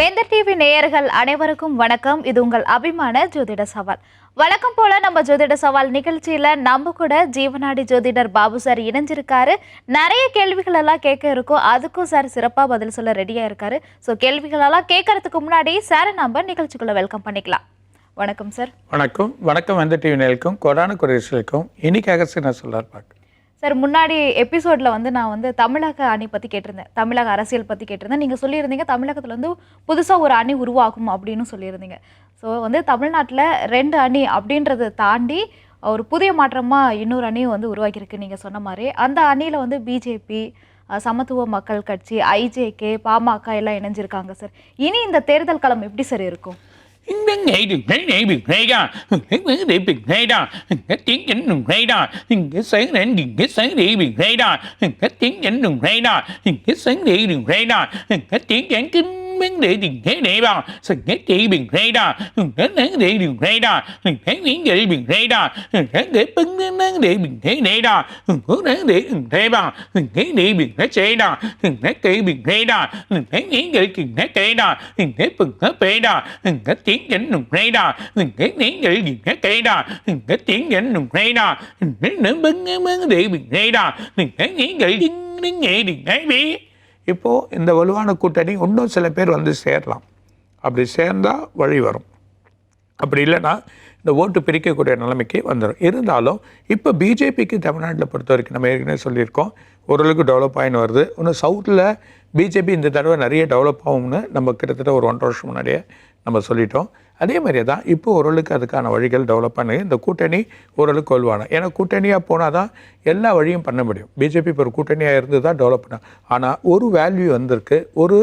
வேந்தர் டிவி நேயர்கள் அனைவருக்கும் வணக்கம். இது உங்கள் அபிமான ஜோதிட சவால். வழக்கம் போல நம்ம ஜோதிட சவால் நிகழ்ச்சியில நம்ம கூட ஜீவனாடி ஜோதிடர் பாபு சார் இணைஞ்சிருக்காரு. நிறைய கேள்விகள் எல்லாம் கேட்க இருக்கும். அதுக்கும் சார் சிறப்பா பதில் சொல்ல ரெடியா இருக்காரு. ஸோ கேள்விகள் எல்லாம் கேட்கறதுக்கு முன்னாடி சாரை நம்ம நிகழ்ச்சிக்குள்ள வெல்கம் பண்ணிக்கலாம். வணக்கம் சார் வணக்கம். வணக்கம் வந்த டிவி நேயலுக்கும் கொடான குறைகளுக்கும் இன்னைக்கு நான் சொல்லார் பார்க்க சார் முன்னாடி எபிசோடில் வந்து நான் வந்து தமிழக அணி பற்றி கேட்டிருந்தேன். தமிழக அரசியல் பற்றி கேட்டிருந்தேன். நீங்கள் சொல்லியிருந்தீங்க தமிழகத்தில் வந்து புதுசாக ஒரு அணி உருவாகும் அப்படின்னு சொல்லியிருந்தீங்க. ஸோ வந்து தமிழ்நாட்டில் ரெண்டு அணி அப்படின்றத தாண்டி ஒரு புதிய மாற்றமாக இன்னொரு அணியும் வந்து உருவாக்கியிருக்கு நீங்கள் சொன்ன மாதிரி. அந்த அணியில் வந்து பிஜேபி சமத்துவ மக்கள் கட்சி ஐஜேகே பாமக எல்லாம் இணைஞ்சிருக்காங்க சார். இனி இந்த தேர்தல் களம் எப்படி சார் இருக்கும்? இந்த நேடு நேடு நேடா நேடு நேடா tiếng nhấn நேடா இங்க sáng இங்க sáng நேடு நேடா tiếng nhấn நேடா இங்க sáng நேடு நேடா tiếng 明的顶黑的吧，是黑的饼黑的，嗯，黑黑的饼黑的，嗯，黑黑的饼黑的，嗯，黑的崩黑黑的饼黑黑的，嗯，黑黑的饼黑吧，嗯，黑的饼黑 chế đó, ừ, hết cái biển thế đó, ừ, hết những cái chuyện hết thế đó, ừ, hết bừng hết bể đó, ừ, hướng tiếng dẫn nùng thế đó, ừ, hết những cái chuyện hết thế đó, ừ, hết tiếng dẫn nùng thế đó, ừ, hết nửa bưng cái bưng cái biển thế đó, ừ, hết những cái tiếng tiếng nghệ điện ấy biết. இப்போது இந்த வலுவான கூட்டணி இன்னும் சில பேர் வந்து சேரலாம். அப்படி சேர்ந்தால் வழி வரும். அப்படி இல்லைன்னா இந்த ஓட்டு பிரிக்கக்கூடிய நிலைமைக்கு வந்துடும் இருந்தாலும் இப்போ பிஜேபிக்கு தமிழ்நாட்டில் பொறுத்த வரைக்கும் நம்ம ஏற்கனவே சொல்லியிருக்கோம். ஓரளவுக்கு டெவலப் ஆகின்னு வருது. இன்னும் சவுத்தில் பிஜேபி இந்த தடவை நிறைய டெவலப் ஆகும்னு நம்ம கிட்டத்தட்ட ஒரு ஒன்றரை வருஷம் முன்னாடியே நம்ம சொல்லிட்டோம். அதே மாதிரியே தான் இப்போ ஓரளவுக்கு அதுக்கான வழிகள் டெவலப் பண்ணி இந்த கூட்டணி ஓரளவுக்கு கொள்வான ஏன்னா கூட்டணியாக போனால் தான் எல்லா வழியும் பண்ண முடியும். பிஜேபி இப்போ ஒரு கூட்டணியாக இருந்து தான் டெவலப் பண்ண. ஆனால் ஒரு வேல்யூ வந்திருக்கு. ஒரு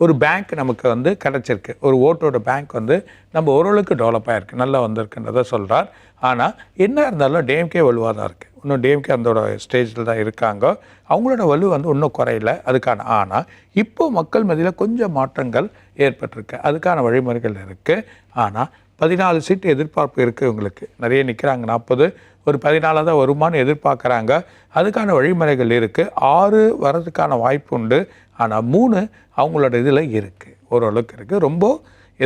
ஒரு பேங்க் நமக்கு வந்து கிடச்சிருக்கு. ஒரு ஓட்டோட பேங்க் வந்து நம்ம ஓரளவுக்கு டெவலப் ஆகிருக்கு நல்லா வந்திருக்குன்றதை சொல்கிறார் ஆனால் என்ன இருந்தாலும் டிஎம்கே வலுவாக தான் இருக்குது இன்னும் டிஎம்கே அந்தோட ஸ்டேஜில் தான் இருக்காங்க. அவங்களோட வலு வந்து இன்னும் குறையல. அதுக்கான ஆனால் இப்போ மக்கள் மத்தியில் கொஞ்சம் மாற்றங்கள் ஏற்பட்டிருக்கு. அதுக்கான வழிமுறைகள் இருக்குது ஆனால் பதினாலு சீட்டு எதிர்பார்ப்பு இருக்குது இவங்களுக்கு. நிறைய நிற்கிறாங்க நாற்பது ஒரு பதினாலாக தான் வருமானு எதிர்பார்க்குறாங்க. அதுக்கான வழிமுறைகள் இருக்குது ஆறு வரதுக்கான வாய்ப்பு உண்டு. ஆனால் மூணு அவங்களோட இதில் இருக்குது ஓரளவுக்கு இருக்குது ரொம்ப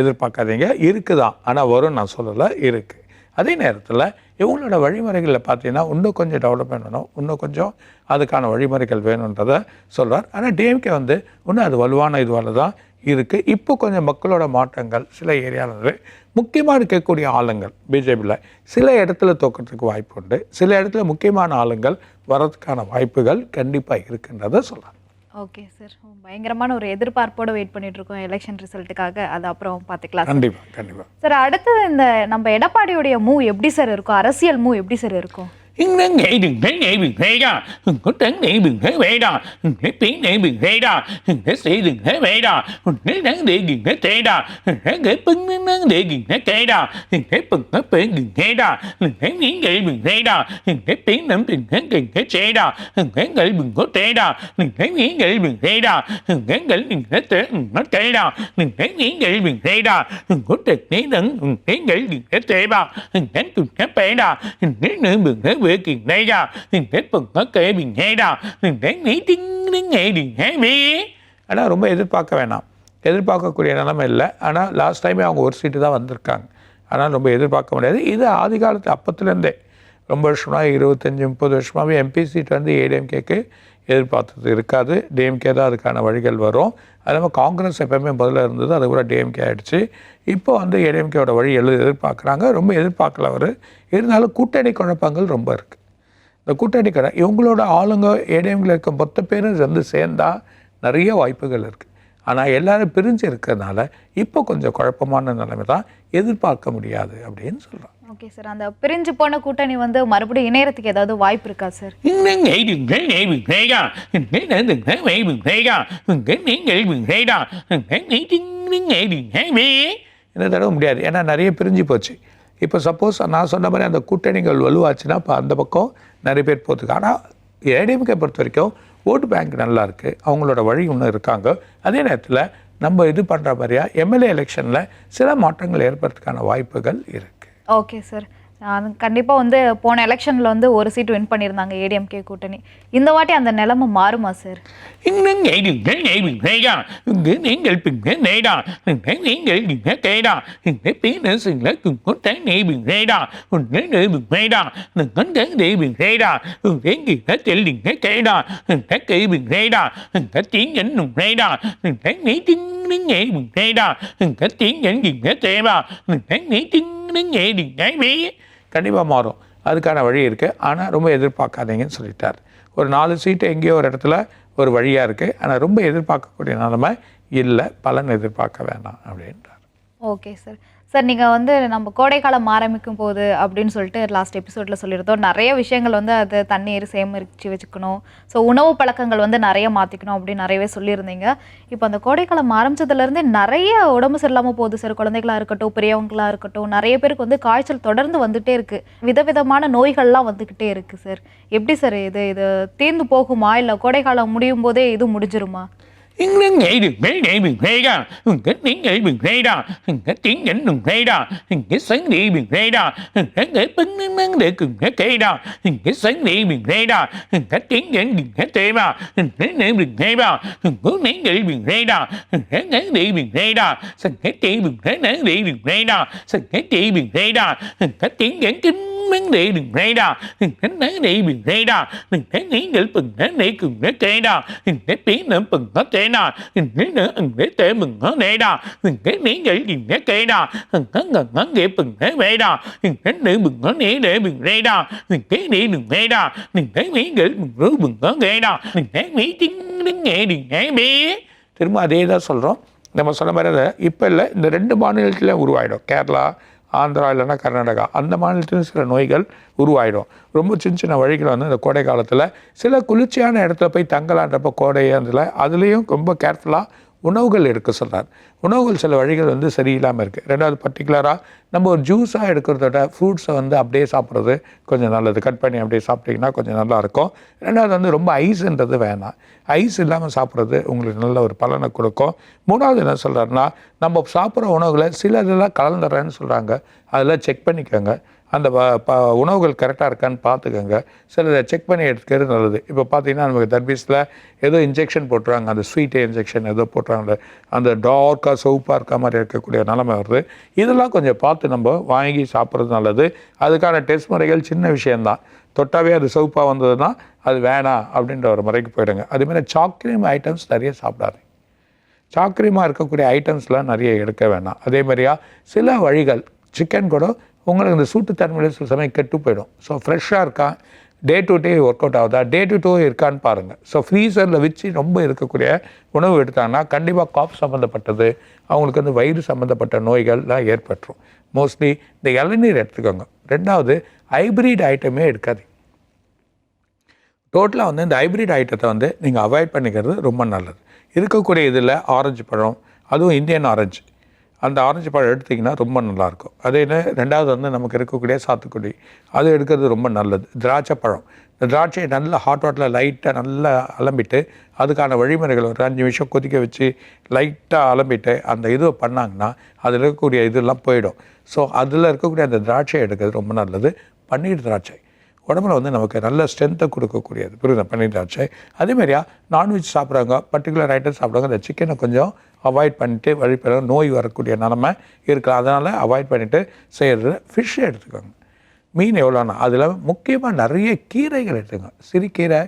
எதிர்பார்க்காதீங்க. இருக்குதான். ஆனால் வரும் நான் சொல்லலை. இருக்குது அதே நேரத்தில் இவங்களோட வழிமுறைகளில் பார்த்தீங்கன்னா இன்னும் கொஞ்சம் டெவலப்மெண்ட் வேணும் இன்னும் கொஞ்சம் அதுக்கான வழிமுறைகள் வேணுன்றதை சொல்கிறார் ஆனால் டிஎம்கே வந்து இன்னும் அது வலுவான இதுவால தான் இருக்குது இப்போ கொஞ்சம் மக்களோட மாற்றங்கள் சில ஏரியாவில் முக்கியமாக இருக்கக்கூடிய ஆளுங்கள் பிஜேபியில் சில இடத்துல தோக்கிறதுக்கு வாய்ப்பு உண்டு சில இடத்துல முக்கியமான ஆளுங்கள் வரதுக்கான வாய்ப்புகள் கண்டிப்பாக இருக்குன்றதை சொல்கிறார் ஓகே சார் பயங்கரமான ஒரு எதிர்பார்ப்போட வெயிட் பண்ணிட்டு இருக்கோம் எலெக்ஷன் ரிசல்ட்டுக்காக அது அப்புறம் பார்த்துக்கலாம். கண்டிப்பாக கண்டிப்பாக சார் அடுத்தது இந்த நம்ம எடப்பாடியுடைய மூவ் எப்படி சார் இருக்கும்? அரசியல் மூவ் எப்படி சார் இருக்கும்? hướng đến nghệ đừng thế nghệ đừng thế đó đừng có trấn địa đừng thế vậy đó đừng thế tiến địa đừng thế đó đừng thế sĩ đừng thế vậy đó đừng thế đáng địa đừng thế thế đó đừng thế nghệ bưng đến đáng địa đừng thế thế đó đừng thế bừng thế bể đừng thế đó đừng thế nghiến nghệ đừng thế đó đừng thế tiến đến đừng thế đừng thế thế đó đừng thế nghệ đừng có thế đó đừng thế nghiến nghệ đừng thế đó đừng thế nghệ đừng thế thế đừng nó thế đó đừng thế nghiến nghệ đừng thế đó đừng có trịch nghĩ đừng đừng thế nghệ đừng thế thế đó đừng thế đừng thế bể đó đừng thế nữa đừng thế bừng kỳ này ra tê đà phần bừng nó mình nghe ra đà cái nghĩ tiếng tiếng nghe đi nghe mi ஆனால் ரொம்ப எதிர்பார்க்க வேணாம் எதிர்பார்க்கக்கூடிய நிலைமை இல்லை ஆனால் last டைமே அவங்க ஒரு சீட்டு தான் வந்திருக்காங்க ஆனால் ரொம்ப எதிர்பார்க்க முடியாது இது ஆதி காலத்து அப்பத்துலேருந்தே ரொம்ப வருஷமாக இருபத்தஞ்சி முப்பது வருஷமாகவே எம்பி சீட் வந்து ஏடிஎம்கேக்கு எதிர்பார்த்தது இருக்காது. டிஎம்கே தான் அதுக்கான வழிகள் வரும். அது இல்லாமல் காங்கிரஸ் எப்பவுமே முதல்ல இருந்தது அது கூட டிஎம்கே ஆகிடுச்சு இப்போ வந்து ஏடிஎம்கேவோட வழி எழு எதிர்பார்க்குறாங்க. ரொம்ப எதிர்பார்க்கல அவர். இருந்தாலும் கூட்டணி குழப்பங்கள் ரொம்ப இருக்குது இந்த கூட்டணி கடை இவங்களோட ஆளுங்க ஏடிஎம்கில் இருக்க மொத்த பேரும் வந்து சேர்ந்தால் நிறைய வாய்ப்புகள் இருக்குது ஆனால் எல்லோரும் பிரிஞ்சு இருக்கிறதுனால இப்போ கொஞ்சம் குழப்பமான நிலைமை தான் எதிர்பார்க்க முடியாது அப்படின்னு சொல்கிறோம் ஓகே சார் அந்த பிரிஞ்சு போன கூட்டணி வந்து மறுபடியும் இணையறதுக்கு ஏதாவது வாய்ப்பு இருக்கா சார் என்ன nghệ தடவை முடியாது. ஏன்னா நிறைய பிரிஞ்சு போச்சு. இப்போ சப்போஸ் நான் சொன்ன மாதிரி அந்த கூட்டணிகள் வலுவாச்சுன்னா இப்போ அந்த பக்கம் நிறைய பேர் போகிறதுக்கு ஆனால் ஏடிஎம்கே பொறுத்த வரைக்கும் ஓட்டு பேங்க் நல்லா இருக்குது அவங்களோட வழி ஒன்று இருக்காங்க. அதே நேரத்தில் நம்ம இது பண்ணுற மாதிரியா எம்எல்ஏ எலெக்ஷனில் சில மாற்றங்கள் ஏற்படுறதுக்கான வாய்ப்புகள் இருக்குது ஓகே சார் கண்டிப்பாக வந்து போன எலெக்ஷனில் வந்து ஒரு சீட் வின் பண்ணியிருந்தாங்க ஏடிஎம்கே கூட்டணி இந்த வாட்டி அந்த நிலைமை மாறுமா சார் இன்னும் நீங்க கண்டிப்பாக மாறும். அதுக்கான வழி இருக்குது ஆனால் ரொம்ப எதிர்பார்க்காதீங்கன்னு சொல்லிட்டார். ஒரு நாலு சீட்டு எங்கேயோ ஒரு இடத்துல ஒரு வழியாக இருக்குது ஆனால் ரொம்ப எதிர்பார்க்கக்கூடிய நிலைமை இல்லை. பலன் எதிர்பார்க்க வேண்டாம் அப்படின்றார். Okay sir. சார் நீங்கள் வந்து நம்ம கோடைக்காலம் ஆரம்பிக்கும் போது அப்படின்னு சொல்லிட்டு லாஸ்ட் எபிசோடில் சொல்லியிருந்தோம். நிறைய விஷயங்கள் வந்து அது தண்ணீர் சேமிச்சு வச்சுக்கணும். ஸோ உணவு பழக்கங்கள் வந்து நிறைய மாற்றிக்கணும் அப்படின்னு நிறையவே சொல்லியிருந்தீங்க. இப்போ அந்த கோடைக்காலம் ஆரம்பிச்சதுலேருந்தே நிறைய உடம்பு சரியில்லாமல் போகுது சார். குழந்தைகளாக இருக்கட்டும் பெரியவங்களா இருக்கட்டும் நிறைய பேருக்கு வந்து காய்ச்சல் தொடர்ந்து வந்துகிட்டே இருக்குது விதவிதமான நோய்கள்லாம் வந்துக்கிட்டே இருக்குது சார். எப்படி சார் இது இது தீர்ந்து போகுமா? இல்லை கோடைக்காலம் முடியும் போதே இது முடிஞ்சிருமா? tiếng đến nhảy đường bé nhảy đường thuê đó hình cái tiếng nhảy đường thuê đó hình cái tiếng nhảy đường thuê đó hình cái sáng đi đường thuê đó hình cái để bứng đến mang để cùng cái cây đó hình cái sáng đi đường thuê đó hình cái tiếng nhảy đường cái thuê đó hình cái nhảy đường thuê đó hình cái nhảy đi đường thuê đó hình cái nhảy đi đường thuê đó hình cái chị đường thuê nhảy đi đường thuê đó hình cái chị đường thuê đó hình cái tiếng nhảy kinh vấn đề đừng rây đó đừng đánh đánh đi đừng rây đó đừng đánh nghĩ đừng bừng đánh đi cùng cái kê đó đừng đánh tiếng nữa bừng có kê கேடா தே முங்க நேடா இங்கே நீங்கள் இங்கே கேடா அங்கே பிங்க வேடா இங்கே பிங்க நேடே பிங்க நேடா இங்கே நீடும் நேடா நீங்கள் நீங்கள் பிங்க கேடா நீங்கள் மீட்டிங் நேடிங்க பே திரும்ப அதே தான் சொல்றோம் நம்ம சொன்ன மாதிரி இப்ப இல்ல இந்த ரெண்டு மாநிலத்தில் உருவாயிடும் கேரளா ஆந்திரா இல்லைன்னா கர்நாடகா. அந்த மாநிலத்திலும் சில நோய்கள் உருவாயிடும். ரொம்ப சின்ன சின்ன வழிகள் வந்து இந்த கோடை காலத்தில் சில குளிர்ச்சியான இடத்துல போய் தங்கலான்றப்ப கோடை அதில் அதுலேயும் ரொம்ப கேர்ஃபுல்லாக உணவுகள் எடுக்க சொல்கிறார் உணவுகள் சில வழிகள் வந்து சரியில்லாமல் இருக்குது ரெண்டாவது பர்டிகுலராக நம்ம ஒரு ஜூஸாக எடுக்கிறத விட ஃப்ரூட்ஸை வந்து அப்படியே சாப்பிட்றது கொஞ்சம் நல்லது. கட் பண்ணி அப்படியே சாப்பிட்டிங்கன்னா கொஞ்சம் நல்லாயிருக்கும் ரெண்டாவது வந்து ரொம்ப ஐஸ்ன்றது வேணாம். ஐஸ் இல்லாமல் சாப்பிட்றது உங்களுக்கு நல்ல ஒரு பலனை கொடுக்கும். மூணாவது என்ன சொல்கிறாருன்னா நம்ம சாப்பிட்ற உணவுகளை சில இதெல்லாம் கலந்துடுறேன்னு சொல்கிறாங்க அதெல்லாம் செக் பண்ணிக்கோங்க. அந்த ப- உணவுகள் கரெக்டாக இருக்கான்னு பார்த்துக்கோங்க. சிலதை செக் பண்ணி எடுத்துக்கிறது நல்லது. இப்போ பார்த்தீங்கன்னா நமக்கு தர்பீஸில் ஏதோ இன்ஜெக்ஷன் போட்டுறாங்க அந்த ஸ்வீட்டு இன்ஜெக்ஷன் ஏதோ போட்டுறாங்க அந்த டார்க்காக சோப்பாக இருக்க மாதிரி இருக்கக்கூடிய நிலமை வருது. இதெல்லாம் கொஞ்சம் பார்த்து நம்ம வாங்கி சாப்பிட்றது நல்லது. அதுக்கான டெஸ்ட் முறைகள் சின்ன விஷயந்தான் தொட்டாவே அது சோப்பாக வந்ததுன்னா அது வேணாம் அப்படின்ற ஒரு முறைக்கு போயிடுங்க. அதேமாதிரி சாக்ரீம் ஐட்டம்ஸ் நிறைய சாப்பிடாது சாக்ரீமாக இருக்கக்கூடிய ஐட்டம்ஸ்லாம் நிறைய எடுக்க வேணாம். அதே மாதிரியா சில வழிகள் சிக்கன் கூட உங்களுக்கு இந்த சூட்டுத்தன்மையில் சில சமயம் கெட்டு போயிடும். ஸோ ஃப்ரெஷ்ஷாக இருக்கா? Day to day work out ஆகுதா? டே டு டே இருக்கான்னு பாருங்கள் ஸோ ஃப்ரீசரில் வச்சு ரொம்ப இருக்கக்கூடிய உணவு எடுத்தாங்கன்னா கண்டிப்பாக காஃப் சம்மந்தப்பட்டது அவங்களுக்கு வந்து வயிறு சம்மந்தப்பட்ட நோய்கள்லாம் ஏற்பட்டுரும். மோஸ்ட்லி இந்த இளநீர் எடுத்துக்கோங்க. ரெண்டாவது ஹைப்ரிட் ஐட்டமே எடுக்காது டோட்டலாக வந்து இந்த ஹைப்ரிட் ஐட்டத்தை வந்து நீங்கள் அவாய்ட் பண்ணிக்கிறது ரொம்ப நல்லது. இருக்கக்கூடிய இதில் ஆரஞ்சு பழம் அதுவும் இந்தியன் ஆரஞ்சு அந்த ஆரஞ்சு பழம் எடுத்திங்கன்னா ரொம்ப நல்லாயிருக்கும். அதே என்ன? ரெண்டாவது வந்து நமக்கு இருக்கக்கூடிய சாத்துக்குடி. அது எடுக்கிறது ரொம்ப நல்லது. திராட்சை பழம். இந்த திராட்சையை நல்லா ஹாட் வாட்டரில் லைட்டாக நல்லா அலம்பிட்டு அதுக்கான வழிமுறைகள் ஒரு அஞ்சு நிமிஷம் கொதிக்க வச்சு லைட்டாக அலம்பிட்டு அந்த இது பண்ணாங்கன்னா அதில் இருக்கக்கூடிய இதெல்லாம் போயிடும். ஸோ அதில் இருக்கக்கூடிய அந்த திராட்சை எடுக்கிறது ரொம்ப நல்லது. பன்னீர் திராட்சை. உடம்புல வந்து நமக்கு நல்ல ஸ்ட்ரென்த்தை கொடுக்கக்கூடியது. புரியுதா? பண்ணிட்டாச்சு அதேமாதிரியா அதே மாதிரியா நான்வெஜ் சாப்பிட்றவங்க பர்டிகுலர் ஐட்டம் சாப்பிட்றவங்க அந்த சிக்கனை கொஞ்சம் அவாய்ட் பண்ணிட்டு வழிபட நோய் வரக்கூடிய நிலமை இருக்கலாம். அதனால் அவாய்ட் பண்ணிவிட்டு செய்கிறது ஃபிஷ் எடுத்துக்கோங்க. மீன் எவ்வளோனா அதில் முக்கியமாக நிறைய கீரைகள் எடுத்துக்கோங்க. சிறுகீரை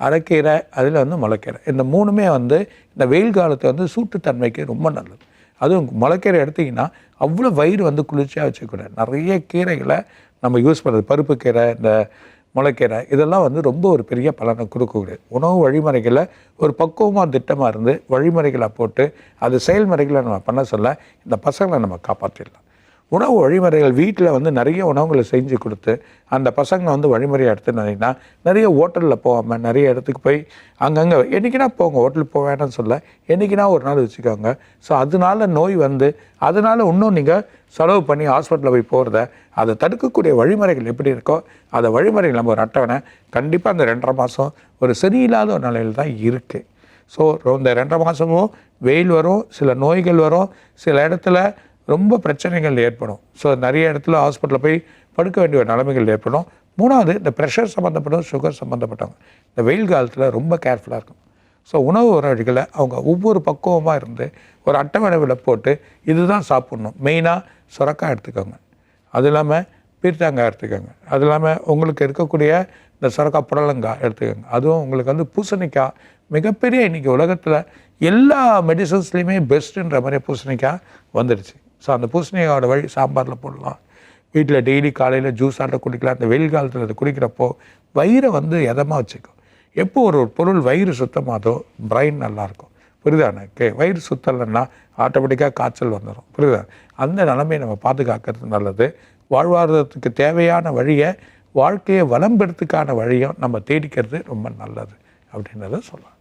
அரைக்கீரை அதில் வந்து முளைக்கீரை. இந்த மூணுமே வந்து இந்த வெயில் காலத்தை வந்து சூட்டுத்தன்மைக்கு ரொம்ப நல்லது. அதுவும் முளைக்கீரை எடுத்திங்கன்னா அவ்வளோ வயிறு வந்து குளிர்ச்சியாக வச்சுக்கூடாது நிறைய கீரைகளை நம்ம யூஸ் பண்ணுறது பருப்பு கீரை இந்த முளைக்கீரை இதெல்லாம் வந்து ரொம்ப ஒரு பெரிய பலனை கொடுக்கக்கூடிய. உணவு வழிமுறைகளை ஒரு பக்குவமாக திட்டமாக இருந்து வழிமுறைகளை போட்டு அது செயல்முறைகளை நம்ம பண்ண சொல்ல இந்த பசங்களை நம்ம காப்பாற்றிடலாம் உணவு வழிமுறைகள் வீட்டில் வந்து நிறைய உணவுகளை செஞ்சு கொடுத்து அந்த பசங்க வந்து வழிமுறையை எடுத்துனீங்கன்னா நிறைய ஹோட்டலில் போகாமல் நிறைய இடத்துக்கு போய் அங்கங்கே என்றைக்கினா போங்க ஹோட்டலுக்கு போக வேண்டாம்னு சொல்ல என்றைக்கினா ஒரு நாள் வச்சுக்கோங்க. ஸோ அதனால நோய் வந்து அதனால இன்னும் நீங்கள் செலவு பண்ணி ஹாஸ்பிட்டலில் போய் போகிறத அதை தடுக்கக்கூடிய வழிமுறைகள் எப்படி இருக்கோ அந்த வழிமுறைகள் நம்ம ஒரு அட்டவணை கண்டிப்பாக அந்த ரெண்டரை மாதம் ஒரு சரியில்லாத ஒரு நிலையில் தான் இருக்குது ஸோ இந்த ரெண்டரை மாதமும் வெயில் வரும் சில நோய்கள் வரும் சில இடத்துல ரொம்ப பிரச்சனைகள் ஏற்படும். ஸோ நிறைய இடத்துல ஹாஸ்பிட்டலில் போய் படுக்க வேண்டிய நிலைமைகள் ஏற்படும். மூணாவது இந்த ப்ரெஷர் சம்மந்தப்பட்டவங்க சுகர் சம்மந்தப்பட்டவங்க இந்த வெயில் காலத்தில் ரொம்ப கேர்ஃபுல்லாக இருக்கும் ஸோ உணவு வழிகளை அவங்க ஒவ்வொரு பக்குவமாக இருந்து ஒரு அட்டவணைவில் போட்டு இதுதான் சாப்பிட்ணும். மெயினாக சுரக்காய் எடுத்துக்கோங்க. அது இல்லாமல் பீர்த்தாங்காய் எடுத்துக்கோங்க. அது இல்லாமல் உங்களுக்கு இருக்கக்கூடிய இந்த சுரக்காய் புடலங்காய் எடுத்துக்கோங்க. அதுவும் உங்களுக்கு வந்து பூசணிக்காய் மிகப்பெரிய இன்றைக்கி உலகத்தில் எல்லா மெடிசன்ஸ்லேயுமே பெஸ்ட்டுன்ற மாதிரி பூசணிக்காய் வந்துடுச்சு. ஸோ அந்த பூசணியோட வழி சாம்பாரில் போடலாம். வீட்டில் டெய்லி காலையில் ஜூஸ் ஆட்ட குடிக்கலாம். அந்த வெயில் காலத்தில் அதை குடிக்கிறப்போ வயிறை வந்து எதமாக வச்சுக்கும். எப்போ ஒரு பொருள் வயிறு சுத்தமாகதோ பிரைன் நல்லாயிருக்கும் புரியுதா எனக்கு? வயிறு சுத்தலைன்னா ஆட்டோமேட்டிக்காக காய்ச்சல் வந்துடும் புரியுதா? அந்த நிலைமையை நம்ம பாதுகாக்கிறது நல்லது. வாழ்வாதாரத்துக்கு தேவையான வழியை வாழ்க்கையை வளம்பெறத்துக்கான வழியும் நம்ம தேடிக்கிறது ரொம்ப நல்லது. அப்படின்றத சொல்லலாம்.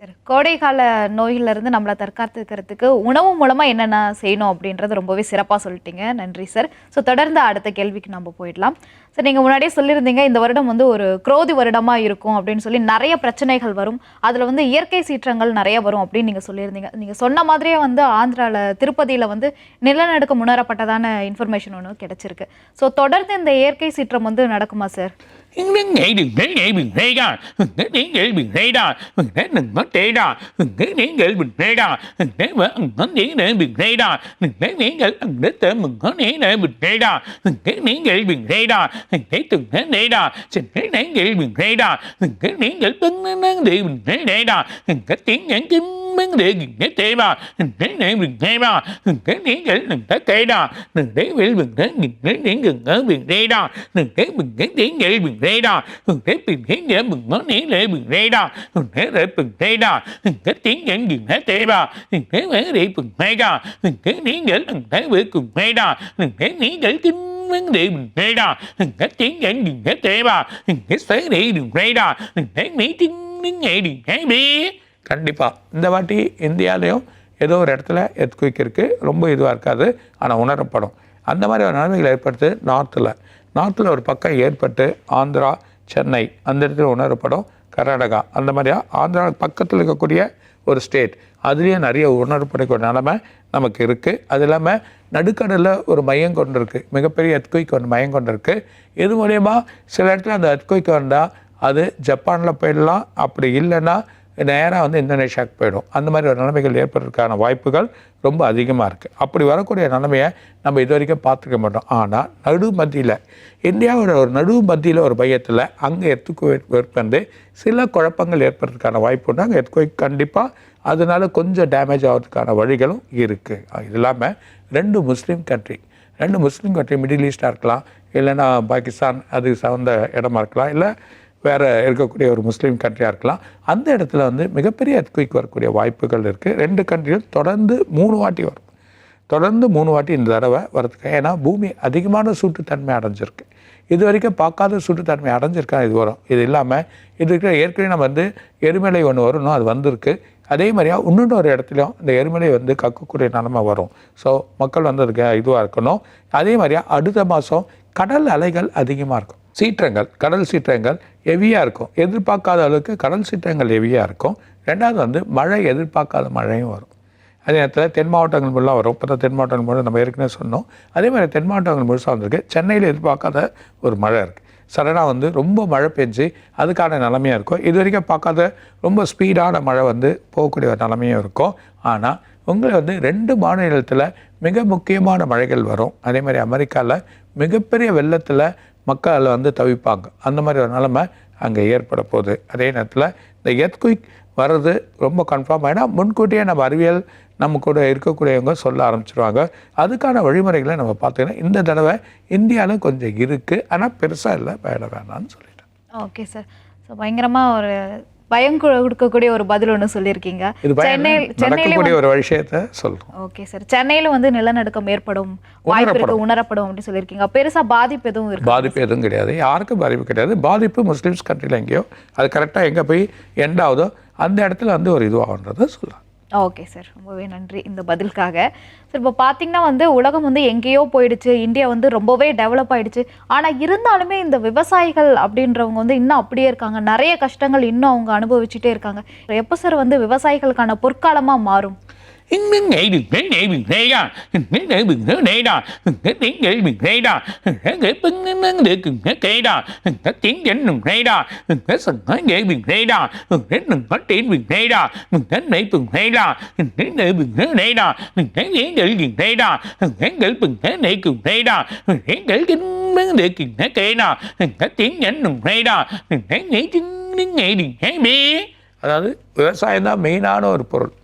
சார். கோடைக்கால நோயிலிருந்து நம்மளை தற்காத்துக்கிறதுக்கு உணவு மூலமாக என்னென்ன செய்யணும் அப்படின்றது ரொம்பவே சிறப்பாக சொல்லிட்டீங்க. நன்றி சார். ஸோ தொடர்ந்து அடுத்த கேள்விக்கு நம்ம போயிடலாம். சார் நீங்கள் முன்னாடியே சொல்லியிருந்தீங்க இந்த வருடம் வந்து ஒரு குரோதி வருடமாக இருக்கும் அப்படின்னு சொல்லி நிறைய பிரச்சனைகள் வரும். அதில் வந்து இயற்கை சீற்றங்கள் நிறைய வரும் அப்படின்னு நீங்கள் சொல்லியிருந்தீங்க. நீங்கள் சொன்ன மாதிரியே வந்து ஆந்திராவில் திருப்பதியில் வந்து நிலநடுக்கம் உணரப்பட்டதான இன்ஃபர்மேஷன் ஒன்று கிடச்சிருக்கு. ஸோ தொடர்ந்து இந்த இயற்கை சீற்றம் வந்து நடக்குமா sir? đến nghĩ đừng đến nghĩ bình thế đó đến đến nghĩ bình thế đó đến đừng mất thế đó đến đến nghĩ bình thế đó đến vợ ăn hết đến để bình thế đó đến đến nghĩ ăn đến tới mừng hết đến để bình thế đó đến đến nghĩ bình thế đó đến từng hết thế đó xin đến đến nghĩ bình thế đó đến đến nghĩ tính đến để bình thế đó cái tiếng nhãn chính vấn đề cái tệ mà cái này mình nghe mà cái này cái mình cái tệ đó mình cái mình mình cái mình cái mình gần ở mình đây đó mình cái mình cái tiếng nghệ mình đây đó mình cái mình cái nghệ mình nói nén lệ mình đây đó mình cái lệ mình đây đó mình cái tiếng nghệ mình cái tệ mà mình cái vấn đề mình nghe đó mình cái tiếng nghệ mình cái bữa cùng nghe đó mình cái tiếng nghệ kinh vấn đề mình nghe đó mình cái tiếng nghệ mình cái tệ mà mình cái sáng để đừng nghe đó mình cái mỹ tiếng nghệ đừng nghe biết கண்டிப்பாக இந்த வாட்டி இந்தியாவிலையும் ஏதோ ஒரு இடத்துல earthquake இருக்குது ரொம்ப இதுவாக இருக்காது. ஆனால் உணரப்படும். அந்த மாதிரி ஒரு நிலைமைகள் ஏற்படுத்து நார்த்தில் நார்த்தில் ஒரு பக்கம் ஏற்பட்டு ஆந்திரா சென்னை அந்த இடத்துல உணரப்படும். கர்நாடகா அந்த மாதிரியா? ஆந்திரா பக்கத்தில் இருக்கக்கூடிய ஒரு ஸ்டேட் அதுலேயும் நிறைய உணரப்படக்கூடிய நிலமை நமக்கு இருக்குது அது இல்லாமல் நடுக்கடலில் ஒரு மையம் கொண்டு இருக்குது மிகப்பெரிய எர்த்குயிக் ஒன்று மையம் கொண்டு இருக்குது இது மூலயமா சில இடத்துல அந்த எர்த்குயிக் வந்தால் அது ஜப்பானில் போயிடலாம். அப்படி இல்லைன்னா நேராக வந்து இந்தோனேஷியாவுக்கு போயிடும். அந்த மாதிரி ஒரு நிலைமைகள் ஏற்படுறதுக்கான வாய்ப்புகள் ரொம்ப அதிகமாக இருக்குது அப்படி வரக்கூடிய நிலைமையை நம்ம இது வரைக்கும் பார்த்துக்க மாட்டோம். ஆனால் நடு மத்தியில் இந்தியாவோட ஒரு நடு மத்தியில் ஒரு மையத்தில் அங்கே எத்துக்கு வந்து சில குழப்பங்கள் ஏற்படுறதுக்கான வாய்ப்பு உண்டு. அங்கே எத்துக்கு கண்டிப்பாக அதனால கொஞ்சம் டேமேஜ் ஆகிறதுக்கான வழிகளும் இருக்குது இது இல்லாமல் ரெண்டு முஸ்லீம் கண்ட்ரி ரெண்டு முஸ்லீம் கண்ட்ரி மிடில் ஈஸ்டாக இருக்கலாம் இல்லைன்னா பாகிஸ்தான் அது சார்ந்த இடமா இருக்கலாம் இல்லை வேறு இருக்கக்கூடிய ஒரு முஸ்லீம் கண்ட்ரியாக இருக்கலாம். அந்த இடத்துல வந்து மிகப்பெரிய எர்த்குயிக் வரக்கூடிய வாய்ப்புகள் இருக்குது ரெண்டு கண்ட்ரியும் தொடர்ந்து மூணு வாட்டி வரும். தொடர்ந்து மூணு வாட்டி இந்த தடவை வரதுக்கு ஏன்னா பூமி அதிகமான சூட்டுத்தன்மை அடைஞ்சிருக்கு. இது வரைக்கும் பார்க்காத சூட்டுத்தன்மை அடைஞ்சிருக்கா? இது வரும். இது இல்லாமல் இது இருக்கிற ஏற்கனவே நம்ம வந்து எரிமலை ஒன்று வரணும் அது வந்திருக்கு. அதே மாதிரியா இன்னொன்று ஒரு இடத்துலையும் இந்த எரிமலை வந்து கக்கக்கூடிய நிலமை வரும். ஸோ மக்கள் வந்து அதுக்கு இதுவாக இருக்கணும். அதே மாதிரியா அடுத்த மாதம் கடல் அலைகள் அதிகமாக இருக்கும். சீற்றங்கள் கடல் சீற்றங்கள் ஹெவியாக இருக்கும். எதிர்பார்க்காத அளவுக்கு கடல் சீற்றங்கள் ஹெவியாக இருக்கும். ரெண்டாவது வந்து மழை எதிர்பார்க்காத மழையும் வரும். அதே நேரத்தில் தென் மாவட்டங்கள் முழுலாம் வரும். இப்போ தான் தென் மாவட்டங்கள் முழு நம்ம ஏற்கனவே சொன்னோம். அதே மாதிரி தென் மாவட்டங்கள் முழுசாக வந்திருக்கு. சென்னையில் எதிர்பார்க்காத ஒரு மழை இருக்குது சடனாக வந்து ரொம்ப மழை பெஞ்சு அதுக்கான நிலமையாக இருக்கும். இது வரைக்கும் பார்க்காத ரொம்ப ஸ்பீடான மழை வந்து போகக்கூடிய ஒரு நிலமையும் இருக்கும். ஆனால் உங்களை வந்து ரெண்டு மாநிலத்தில் மிக முக்கியமான மழைகள் வரும். அதே மாதிரி அமெரிக்காவில் மிகப்பெரிய வெள்ளத்தில் மக்கள் வந்து தவிப்பாங்க. அந்த மாதிரி ஒரு நிலைமை அங்கே ஏற்பட போகுது. அதே நேரத்தில் இந்த எத்குயிக் வர்றது ரொம்ப கன்ஃபார்ம் ஏன்னா முன்கூட்டியே நம்ம அறிவியல் நம்ம கூட இருக்கக்கூடியவங்க சொல்ல ஆரம்பிச்சிருவாங்க. அதுக்கான வழிமுறைகளை நம்ம பார்த்தீங்கன்னா இந்த தடவை இந்தியாவில் கொஞ்சம் இருக்குது ஆனால் பெருசாக இல்லை பயண வேணாம்னு சொல்லிட்டேன். ஓகே சார் ஸோ பயங்கரமாக ஒரு பயம் கொடுக்கக்கூடிய ஒரு பதில் ஒன்று சொல்லியிருக்கீங்க. சென்னையில் சென்னையில ஒரு விஷயத்த சொல்கிறோம் ஓகே சார். சென்னையில வந்து நிலநடுக்கம் ஏற்படும் வாய்ப்பு உணரப்படும் அப்படின்னு சொல்லியிருக்கீங்க. பெருசா பாதிப்பு எதுவும் இருக்கு? பாதிப்பு எதுவும் கிடையாது. யாருக்கும் பாதிப்பு கிடையாது. பாதிப்பு முஸ்லீம்ஸ் கண்ட்ரியில் எங்கேயோ. அது கரெக்டாக எங்கே போய் எண்ட் ஆகுதோ அந்த இடத்துல வந்து ஒரு இதுவாகன்றதை சொல்லலாம். Okay sir. ரொம்பவே நன்றி இந்த பதிலுக்காக. சார் இப்போ பார்த்தீங்கன்னா வந்து உலகம் வந்து எங்கேயோ போயிடுச்சு. இந்தியா வந்து ரொம்பவே டெவலப் ஆகிடுச்சு ஆனால் இருந்தாலுமே இந்த விவசாயிகள் அப்படின்றவங்க வந்து இன்னும் அப்படியே இருக்காங்க. நிறைய கஷ்டங்கள் இன்னும் அவங்க அனுபவிச்சுட்டே இருக்காங்க. எப்போ சார் வந்து விவசாயிகளுக்கான பொற்காலமாக மாறும்? இன்னும் ஐடும் நெய்பிங் ரேடா நெய்பிங் ரேடா tiếng nெய்பிங் ரேடா பங்கு இருக்கும் கேடா tiếng என்னும் ரேடா சங்காய் நெய்பிங் ரேடா என்னும் டேன்பிங் ரேடா நெய்பிங் ரேடா நெய்பிங் ரேடா நீங்கள் ரேடா எங்கள் பிங்க நெய்க்கும் ரேடா எங்கள் கிண்பங் நெய்க்கும் கேடா tiếng என்னும் ரேடா நெய் நெய்டிங் நெய்பே அதாவது விவசாயம் தான் மெயினான ஒரு பொருள்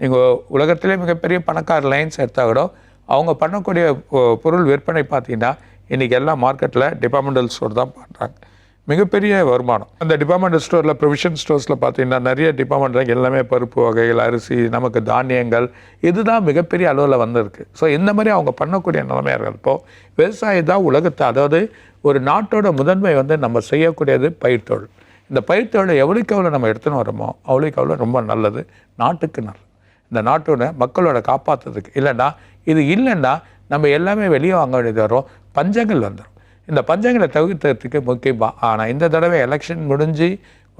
நீங்கள் உலகத்திலே மிகப்பெரிய பணக்கார லைன்ஸ் எடுத்தால் கூட அவங்க பண்ணக்கூடிய பொ- பொருள் விற்பனை பார்த்தீங்கன்னா இன்றைக்கி எல்லாம் மார்க்கெட்டில் டிபார்ட்மெண்டல் ஸ்டோர் தான் பண்ணுறாங்க மிகப்பெரிய வருமானம். அந்த டிபார்ட்மெண்டல் ஸ்டோரில் ப்ரொவிஷன் ஸ்டோர்ஸில் பார்த்தீங்கன்னா நிறைய டிபார்ட்மெண்ட் எல்லாமே பருப்பு வகைகள் அரிசி நமக்கு தானியங்கள் இதுதான் மிகப்பெரிய அளவில் வந்திருக்கு. ஸோ இந்த மாதிரி அவங்க பண்ணக்கூடிய நிலைமையாக இருக்கிறப்போ விவசாயம் தான் உலகத்தை அதாவது ஒரு நாட்டோட முதன்மை வந்து நம்ம செய்யக்கூடியது பயிர்த்தொழில் இந்த பயிர்த்தொழிலை எவ்வளோக்கு எவ்வளோ நம்ம எடுத்துன்னு வரோமோ அவ்வளோக்கு அவ்வளோ ரொம்ப நல்லது. நாட்டுக்கு நல்லது. இந்த நாட்டோட மக்களோட காப்பாற்றுறதுக்கு இல்லைன்னா இது இல்லைன்னா நம்ம எல்லாமே வெளியே வாங்க வேண்டியது வரும். பஞ்சங்கள் வந்துடும் இந்த பஞ்சங்களை தவிர்த்ததுக்கு முக்கியமாக ஆனால் இந்த தடவை எலெக்ஷன் முடிஞ்சு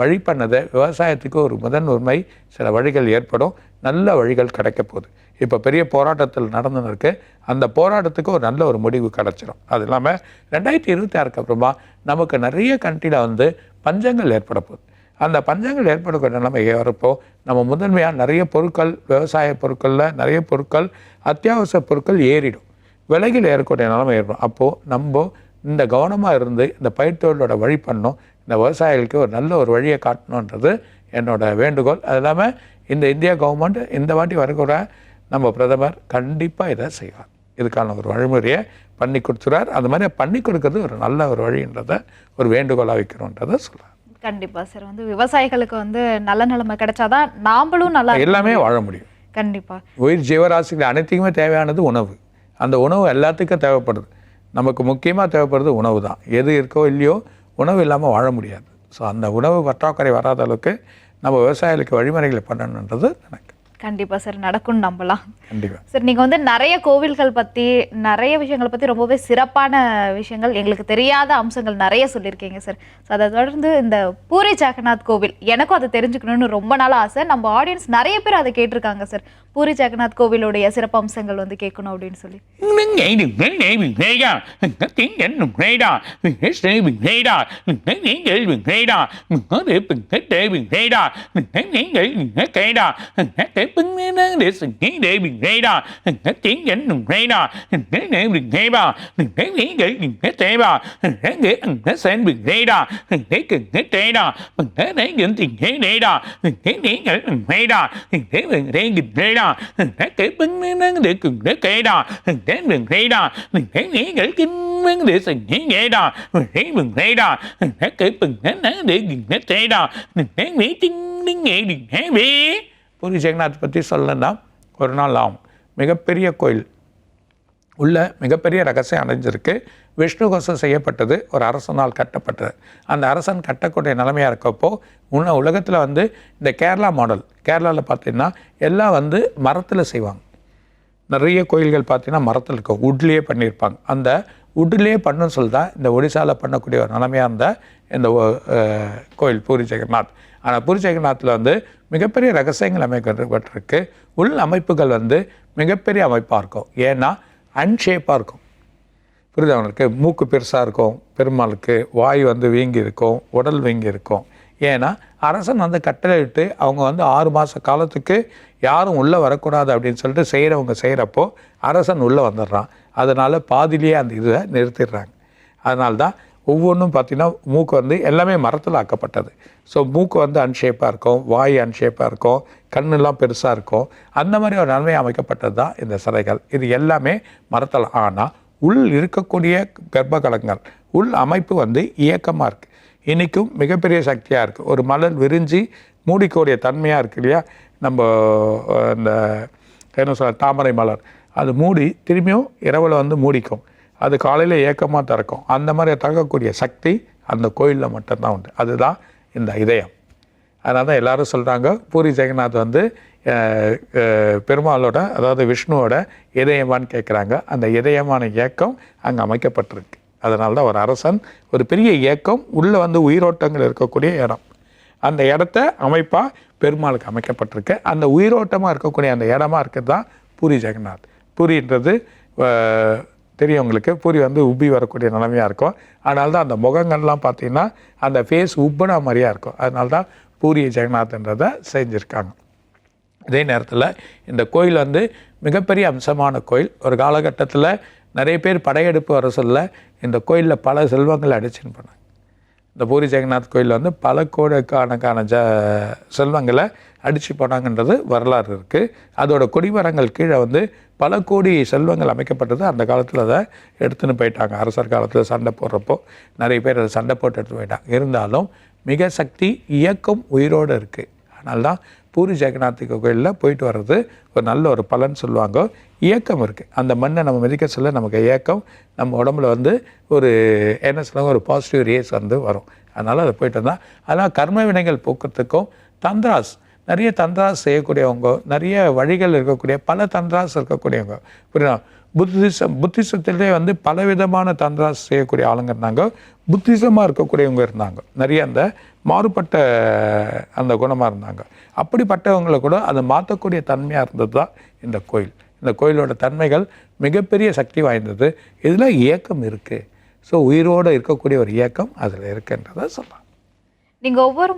வழி பண்ணதை விவசாயத்துக்கு ஒரு முதன் உரிமை சில வழிகள் ஏற்படும். நல்ல வழிகள் கிடைக்க போகுது. இப்போ பெரிய போராட்டத்தில் நடந்துன்னு அந்த போராட்டத்துக்கு ஒரு நல்ல ஒரு முடிவு கிடைச்சிடும் அது இல்லாமல் ரெண்டாயிரத்தி இருபத்தி ஆறுக்கு அப்புறமா நமக்கு நிறைய கண்ட்ரியில் வந்து பஞ்சங்கள் ஏற்பட போகுது. அந்த பஞ்சங்கள் ஏற்படக்கூடிய நிலைமை வரப்போ நம்ம முதன்மையாக நிறைய பொருட்கள் விவசாய பொருட்களில் நிறைய பொருட்கள் அத்தியாவசிய பொருட்கள் ஏறிடும். விலைகள் ஏறக்கூடிய நிலைமை ஏற்படும். அப்போது நம்ம இந்த கவனமாக இருந்து இந்த பயிர் தொழிலோட வழி பண்ணணும். இந்த விவசாயிகளுக்கு ஒரு நல்ல ஒரு வழியை காட்டணுன்றது என்னோட வேண்டுகோள். அது இல்லாமல் இந்த இந்தியா கவர்மெண்ட் இந்த வாட்டி வரக்கூட நம்ம பிரதமர் கண்டிப்பாக இதை செய்வார். இதுக்கான ஒரு வழிமுறையை பண்ணி கொடுத்துறார். அது மாதிரி பண்ணி கொடுக்கறது ஒரு நல்ல ஒரு வழின்றதை ஒரு வேண்டுகோளாக வைக்கிறோன்றதை சொல்கிறார் கண்டிப்பா சார். வந்து விவசாயிகளுக்கு வந்து நல்ல நிலைமை கிடைச்சாதான் நாமளும் நல்லா எல்லாமே. வாழ முடியும். கண்டிப்பா. உயிர் ஜீவராசிகள் அனைத்துக்குமே தேவையானது உணவு. அந்த உணவு எல்லாத்துக்கும் தேவைப்படுது. நமக்கு முக்கியமாக தேவைப்படுறது உணவு தான். எது இருக்கோ இல்லையோ உணவு இல்லாமல் வாழ முடியாது. ஸோ அந்த உணவு பற்றாக்குறை வராத அளவுக்கு நம்ம விவசாயிகளுக்கு வழிமுறைகளை பண்ணணுன்றது எனக்கு கண்டிப்பா சார் நடக்கும்னு நம்பலாம். கண்டிப்பாக சார் நீங்க வந்து நிறைய கோவில்கள் பத்தி நிறைய விஷயங்களை பத்தி ரொம்பவே சிறப்பான விஷயங்கள் எங்களுக்கு தெரியாத அம்சங்கள் நிறைய சொல்லியிருக்கீங்க சார். ஸோ அதை தொடர்ந்து இந்த பூரி ஜெகநாத் கோவில் எனக்கும் அதை தெரிஞ்சுக்கணும்னு ரொம்ப நாள் ஆசை. நம்ம ஆடியன்ஸ் நிறைய பேர் அதை கேட்டிருக்காங்க சார். பூரி ஜெகநாத் கோவிலுடைய சிறப்பு அம்சங்கள் வந்து கேட்கணும் அப்படின்னு சொல்லி. நெய்டும் நெய்பிங் ரேடா tiếng என்னும் ரேடா நெய்பிங் ரேடா நீங்கள் ரேடா பிங் டேபிங் ரேடா நீங்கள் கேடா பிங் டேபிங் ரேடா tiếng என்னும் ரேடா நெய்பிங் ரேபா நீங்கள் தேவா சென் பிங் ரேடா தேடா நீங்கள் திங்கே ரேடா நீங்கள் ரேடா ரேங்கின் ரேடா பிங் கேடா đến đường rây đà để nghĩ gửi kinh vấn để thành nghĩ ghê đà để mừng rây đà để kể bừng hết ná để gừng hết rây đà để nghĩ tinh đến nghệ đừng hé bế Puri Jagannath பற்றி சொல்லணும்னா ஒரு நாள் ஆகும் மிகப்பெரிய கோயில் உள்ள மிகப்பெரிய ரகசியம் அடைஞ்சிருக்கு விஷ்ணு கோஷம் செய்யப்பட்டது ஒரு அரசனால் கட்டப்பட்டது. அந்த அரசன் கட்டக்கூடிய நிலைமையாக இருக்கப்போ உன்ன உலகத்தில் வந்து இந்த கேரளா மாடல் கேரளாவில் பார்த்தீங்கன்னா எல்லாம் வந்து மரத்தில் செய்வாங்க. நிறைய கோயில்கள் பார்த்தீங்கன்னா மரத்தில் இருக்கும். உட்லேயே பண்ணியிருப்பாங்க. அந்த உட்லேயே பண்ணுன்னு சொல்லி தான் இந்த ஒடிசாவில் பண்ணக்கூடிய ஒரு நிலைமையாக இருந்த இந்த கோயில் பூரி ஜெகநாத். ஆனால் பூரி ஜெகநாத்தில் வந்து மிகப்பெரிய ரகசியங்கள் அமைக்கப்பட்டிருக்கு. உள் அமைப்புகள் வந்து மிகப்பெரிய அமைப்பாக இருக்கும். ஏன்னா அன்ஷேப்பாக இருக்கும். புரியுது அவனுக்கு? மூக்கு பெருசாக இருக்கும் பெருமாளுக்கு. வாய் வந்து வீங்கி இருக்கும் உடல் வீங்கி இருக்கும். ஏன்னா அரசன் வந்து கட்டளையிட்டு அவங்க வந்து ஆறு மாத காலத்துக்கு யாரும் உள்ளே வரக்கூடாது அப்படின்னு சொல்லிட்டு செய்கிறவங்க செய்கிறப்போ அரசன் உள்ளே வந்துடுறான். அதனால் பாதியிலேயே அந்த இதை நிறுத்திடுறாங்க. அதனால தான் ஒவ்வொன்றும் பார்த்திங்கன்னா மூக்கு வந்து எல்லாமே மரத்தில் ஆக்கப்பட்டது. ஸோ மூக்கு வந்து அன்ஷேப்பாக இருக்கும் வாய் அன்ஷேப்பாக இருக்கும் கண்ணெல்லாம் பெருசாக இருக்கும். அந்த மாதிரி ஒரு நன்மை அமைக்கப்பட்டது தான் இந்த சிலைகள். இது எல்லாமே மரத்தில். ஆனால் உள் இருக்கக்கூடிய கர்ப்பகலங்கள் உள் அமைப்பு வந்து இயக்கமாக இருக்குது இன்றைக்கும் மிகப்பெரிய சக்தியாக இருக்குது ஒரு மலர் விரிஞ்சு மூடிக்கூடிய தன்மையாக இருக்கு இல்லையா? நம்ம இந்த என்ன சொல்ல தாமரை மலர். அது மூடி திரும்பியும் இரவில் வந்து மூடிக்கும். அது காலையில் ஏக்கமாக திறக்கும். அந்த மாதிரி தகக்கூடிய சக்தி அந்த கோயிலில் மட்டும்தான் உண்டு. அதுதான் இந்த இதயம். அதனால தான் எல்லோரும் சொல்கிறாங்க பூரி ஜெகநாத் வந்து பெருமாளோட அதாவது விஷ்ணுவோட இதயமான்னு கேட்குறாங்க அந்த இதயமான இயக்கம் அங்கே அமைக்கப்பட்டிருக்கு. அதனால தான் ஒரு அரசன் ஒரு பெரிய இயக்கம் உள்ளே வந்து உயிரோட்டங்கள் இருக்கக்கூடிய இடம். அந்த இடத்த அமைப்பாக பெருமாளுக்கு அமைக்கப்பட்டிருக்கு. அந்த உயிரோட்டமாக இருக்கக்கூடிய அந்த இடமா இருக்கிறது தான் பூரி ஜெகநாத். பூரின்றது தெரியவங்களுக்கு பூரி வந்து உப்பி வரக்கூடிய நிலைமையாக இருக்கும். அதனால தான் அந்த முகங்கள்லாம் பார்த்திங்கன்னா அந்த ஃபேஸ் உப்புனா மாதிரியா இருக்கும். அதனால தான் பூரி ஜெகநாத்ன்றதை செஞ்சுருக்காங்க. அதே நேரத்தில் இந்த கோயில் வந்து மிகப்பெரிய அம்சமான கோயில். ஒரு காலகட்டத்தில் நிறைய பேர் படையெடுப்பு வர சொல்ல இந்த கோயிலில் பல செல்வங்களை அடிச்சுன்னு போனாங்க. இந்த பூரி ஜெகநாத் கோயிலில் வந்து பல கோடிக்கணக்கான ஜ செல்வங்களை அடித்து போனாங்கன்றது வரலாறு இருக்குது அதோட கொடிமரங்கள் கீழே வந்து பல கோடி செல்வங்கள் அமைக்கப்பட்டது அந்த காலத்தில் அதை எடுத்துன்னு போயிட்டாங்க. அரசர் காலத்தில் சண்டை போடுறப்போ நிறைய பேர் அதை சண்டை போட்டு எடுத்து போயிட்டாங்க. இருந்தாலும் மிக சக்தி இயக்கம் உயிரோடு இருக்குது அதனால தான் பூரி ஜெகநாத்துக்கு கோயிலில் போயிட்டு வர்றது ஒரு நல்ல ஒரு பலன் சொல்லுவாங்க. இயக்கம் இருக்குது அந்த மண்ணை நம்ம மிதிக்க சொல்ல நமக்கு இயக்கம். நம்ம உடம்புல வந்து ஒரு என்ன சொல்லுவாங்க ஒரு பாசிட்டிவ் ரேஸ் வந்து வரும். அதனால் அதை போயிட்டு வந்தால் அதனால் கர்ம வினைகள் போக்குறதுக்கும் தந்திராஸ் நிறைய தந்திராஸ் செய்யக்கூடியவங்க நிறைய வழிகள் இருக்கக்கூடிய பல தந்திராஸ் இருக்கக்கூடியவங்க. புரியுதா? புத்திசம் புத்திசத்திலே வந்து பலவிதமான தந்திராஸ் செய்யக்கூடிய ஆளுங்க இருந்தாங்க. புத்திசமாக இருக்கக்கூடியவங்க இருந்தாங்க. நிறைய அந்த மாறுபட்ட அந்த குணமாக இருந்தாங்க. அப்படிப்பட்டவங்களை கூட அதை மாற்றக்கூடிய தன்மையாக இருந்தது தான் இந்த கோயில். இந்த கோயிலோட தன்மைகள் மிகப்பெரிய சக்தி வாய்ந்தது. இதில் இயக்கம் இருக்குது ஸோ உயிரோடு இருக்கக்கூடிய ஒரு இயக்கம் அதில் இருக்குன்றதை சொல்லலாம் நீங்கள் ஒவ்வொரு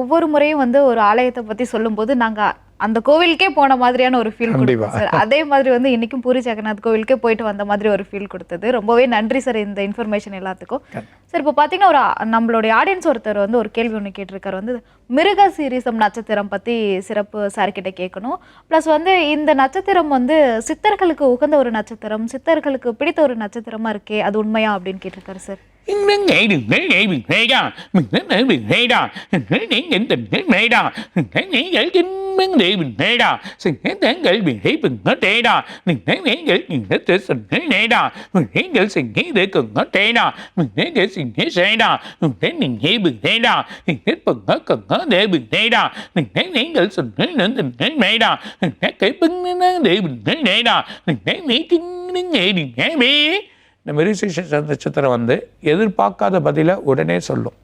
ஒவ்வொரு முறையும் வந்து ஒரு ஆலயத்தை பற்றி சொல்லும்போது நாங்கள் அந்த கோவிலுக்கே போன மாதிரியான ஒரு ஃபீல். கொடுத்தோம் சார் அதே மாதிரி வந்து இன்னைக்கும் பூரி ஜெகநாத் கோவிலுக்கே போயிட்டு வந்த மாதிரி ஒரு ஃபீல் கொடுத்தது. ரொம்பவே நன்றி சார் இந்த இன்ஃபர்மேஷன் எல்லாத்துக்கும். சார் இப்போ பார்த்தீங்கன்னா ஒரு நம்மளுடைய ஆடியன்ஸ் ஒருத்தர் வந்து ஒரு கேள்வி ஒன்று கேட்டிருக்காரு. வந்து மிருக சீரிசம் நட்சத்திரம் பற்றி சிறப்பு சார் கிட்ட கேட்கணும். ப்ளஸ் வந்து இந்த நட்சத்திரம் வந்து சித்தர்களுக்கு உகந்த ஒரு நட்சத்திரம் சித்தர்களுக்கு பிடித்த ஒரு நட்சத்திரமா இருக்கே அது உண்மையா அப்படின்னு கேட்டிருக்காரு sir Đứng dậy đừng đứng dậy mình hay đó Mình đứng dậy mình hay đó Mình đứng dậy định tình đứng dậy đó Mình đứng dậy gửi kinh vấn đề mình hay đó Mình đứng dậy gửi mình thấy mình hết đây đó Mình đứng dậy gửi mình hết để xin thấy đây đó Mình đứng dậy xin thấy để cần hết đây đó Mình đứng dậy xin thấy sai đó Mình thấy mình thấy mình thấy đó Mình hết phần hết cần hết để mình thấy đó Mình đứng dậy gửi mình thấy nữa mình thấy đây đó Mình thấy cái bưng nó để mình thấy đây đó Mình thấy nghĩ kinh đứng nghệ đừng thấy biết இந்த மெரிசேஷ நட்சத்திரம் வந்து எதிர்பார்க்காத பதிலை உடனே சொல்லும்.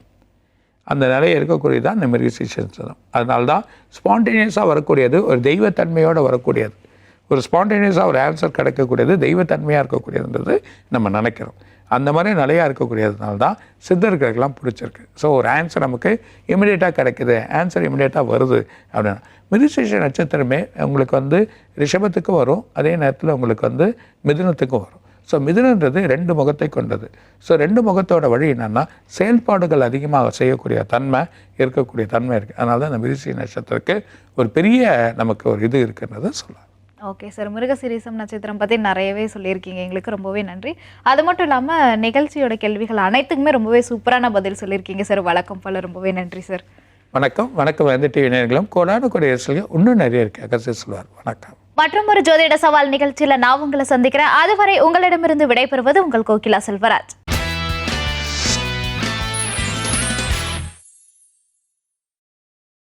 அந்த நிலையை இருக்கக்கூடியது தான் இந்த மெரிசேஷன் நட்சத்திரம் அதனால தான் ஸ்பான்டேனியஸாக வரக்கூடியது ஒரு தெய்வத்தன்மையோடு வரக்கூடியது. ஒரு ஸ்பான்டேனியஸாக ஒரு ஆன்சர் கிடைக்கக்கூடியது தெய்வத்தன்மையாக இருக்கக்கூடியதுன்றது நம்ம நினைக்கிறோம். அந்த மாதிரி நிலையாக இருக்கக்கூடியதுனால தான் சித்தர்களுக்கெல்லாம் பிடிச்சிருக்கு. ஸோ ஒரு ஆன்சர் நமக்கு இமிடியேட்டாக கிடைக்குது. ஆன்சர் இமிடியேட்டாக வருது அப்படின்னா மிருசேஷ நட்சத்திரமே உங்களுக்கு வந்து ரிஷபத்துக்கும் வரும். அதே நேரத்தில் உங்களுக்கு வந்து மிதுனத்துக்கும் வரும். ஸோ மிதுனன்றது ரெண்டு முகத்தை கொண்டது. ஸோ ரெண்டு முகத்தோட வழி என்னன்னா செயல்பாடுகள் அதிகமாக செய்யக்கூடிய தன்மை இருக்கக்கூடிய தன்மை இருக்குது அதனால தான் இந்த மிருசி நட்சத்திரத்துக்கு ஒரு பெரிய நமக்கு ஒரு இது இருக்குன்றதை சொல்லலாம். ஓகே சார் மிருகசீரிசம் நட்சத்திரம் பற்றி நிறையவே சொல்லியிருக்கீங்க. எங்களுக்கு ரொம்பவே நன்றி. அது மட்டும் இல்லாமல் நிகழ்ச்சியோட கேள்விகள் அனைத்துக்குமே ரொம்பவே சூப்பரான பதில் சொல்லியிருக்கீங்க சார் வழக்கம் போல ரொம்பவே நன்றி சார் வணக்கம். வணக்கம். வந்து டிவி நேர்களும் கோடான கொடிய இன்னும் நிறைய இருக்கு அகசி சொல்வார் வணக்கம். மற்றும் ஒரு ஜோதிட சவால் நிகழ்ச்சியில் நான் உங்களை சந்திக்கிறேன். அதுவரை உங்களிடமிருந்து விடைபெறுவது உங்கள் கோகிலா செல்வராஜ்.